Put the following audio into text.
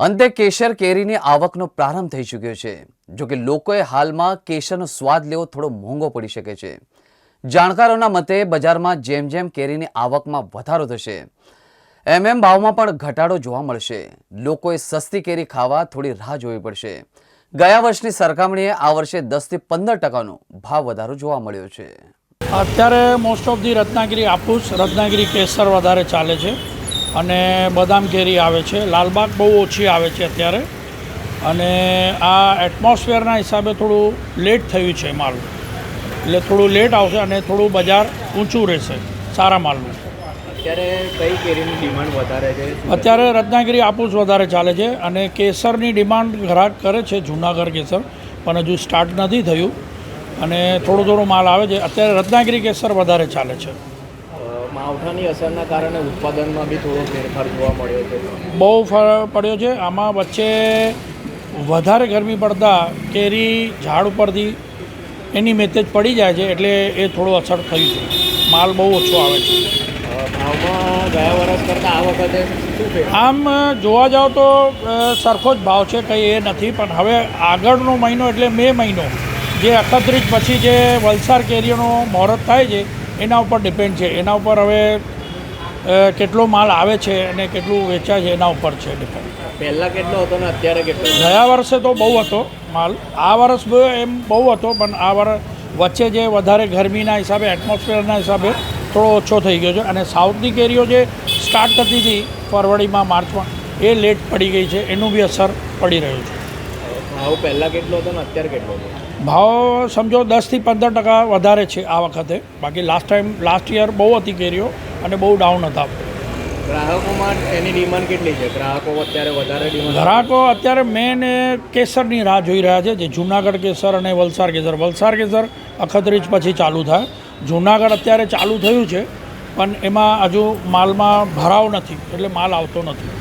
અંતે કેસર કેરીની આવકનો પ્રારંભ થઈ ચૂક્યો છે. જો કે લોકોએ હાલમાં કેસરનો સ્વાદ લેવો થોડો મોંઘો પડી શકે છે. જાણકારોના મતે બજારમાં જેમ જેમ કેરીની આવકમાં વધારો થશે, એમ એમ ભાવમાં પણ ઘટાડો જોવા મળશે. લોકોએ સસ્તી કેરી ખાવા થોડી રાહ જોવી પડશે. ગયા વર્ષની સરખામણીએ આ વર્ષે દસથી પંદર ટકાનો ભાવ વધારો જોવા મળ્યો છે. અત્યારે most of the Ratnagiri Hapus Ratnagiri Kesar વધારે ચાલે છે. અને બદામ કેરી આવે છે. લાલબાગ બહુ ઓછી આવે છે અત્યારે. અને આ એટમોસ્ફિયરના હિસાબે થોડું લેટ થયું છે માલ એટલે થોડું લેટ આવશે અને થોડું બજાર ઊંચું રહેશે સારા માલનું. અત્યારે કઈ કેરીની ડિમાન્ડ વધારે છે? અત્યારે રત્નાગીરી આપુસ વધારે ચાલે છે અને કેસરની ડિમાન્ડ ગ્રાહક કરે છે જૂનાગઢ કેસર પણ હજુ સ્ટાર્ટ નથી થયું. અને થોડો થોડો માલ આવે છે. અત્યારે રત્નાગીરી કેસર વધારે ચાલે છે. માવઠાની અસરના કારણે ઉત્પાદનમાં બી થોડો ફેરફાર જોવા મળ્યો છે. બહુ ફરક પડ્યો છે. આમાં વચ્ચે વધારે ગરમી પડતા કેરી ઝાડ ઉપરથી એની મેતેજ પડી જાય છે એટલે એ થોડું અસર થયું છે. માલ બહુ ઓછો આવે છે. ભાવમાં ગયા વર્ષ કરતાં આ વખતે આમ જોવા જાઓ તો સરખો જ ભાવ છે કંઈ એ નથી. પણ હવે આગળનો મહિનો એટલે મે મહિનો જે એકત્રીસ પછી જે વલસાડ કેરીઓનો મુહૂર્ત થાય છે એના ઉપર ડિપેન્ડ છે. એના ઉપર હવે કેટલો માલ આવે છે અને કેટલું વેચાય છે એના ઉપર છે ડિપેન્ડ પહેલાં કેટલો હતો ને અત્યારે કેટલો? ગયા વર્ષે તો બહુ હતો માલ. આ વર્ષ એમ બહુ હતો પણ આ વર્ષ વચ્ચે જે વધારે ગરમીના હિસાબે એટમોસ્ફિયરના હિસાબે થોડો ઓછો થઈ ગયો છે. અને સાઉથની કેરીઓ જે સ્ટાર્ટ થતી હતી ફરવરીમાં માર્ચમાં એ લેટ પડી ગઈ છે. એનું બી અસર પડી રહ્યું છે. ભાવ પહેલાં કેટલો હતો ને અત્યારે કેટલો હતો? ભાવ સમજો દસથી પંદર ટકા વધારે છે આ વખતે. બાકી લાસ્ટ ટાઈમ લાસ્ટ યર બહુ હતી કેરીઓ અને બહુ ડાઉન હતા. ગ્રાહકોમાં એની ડિમાન્ડ કેટલી છે? ગ્રાહકો અત્યારે વધારે ડિમાન્ડ ગ્રાહકો અત્યારે મેન એ કેસરની રાહ જોઈ રહ્યા છે જે જુનાગઢ કેસર અને વલસાડ કેસર. વલસાડ કેસર અખતરીજ પછી ચાલુ થાય. જુનાગઢ અત્યારે ચાલુ થયું છે પણ એમાં હજુ માલમાં ભરાવ નથી એટલે માલ આવતો નથી.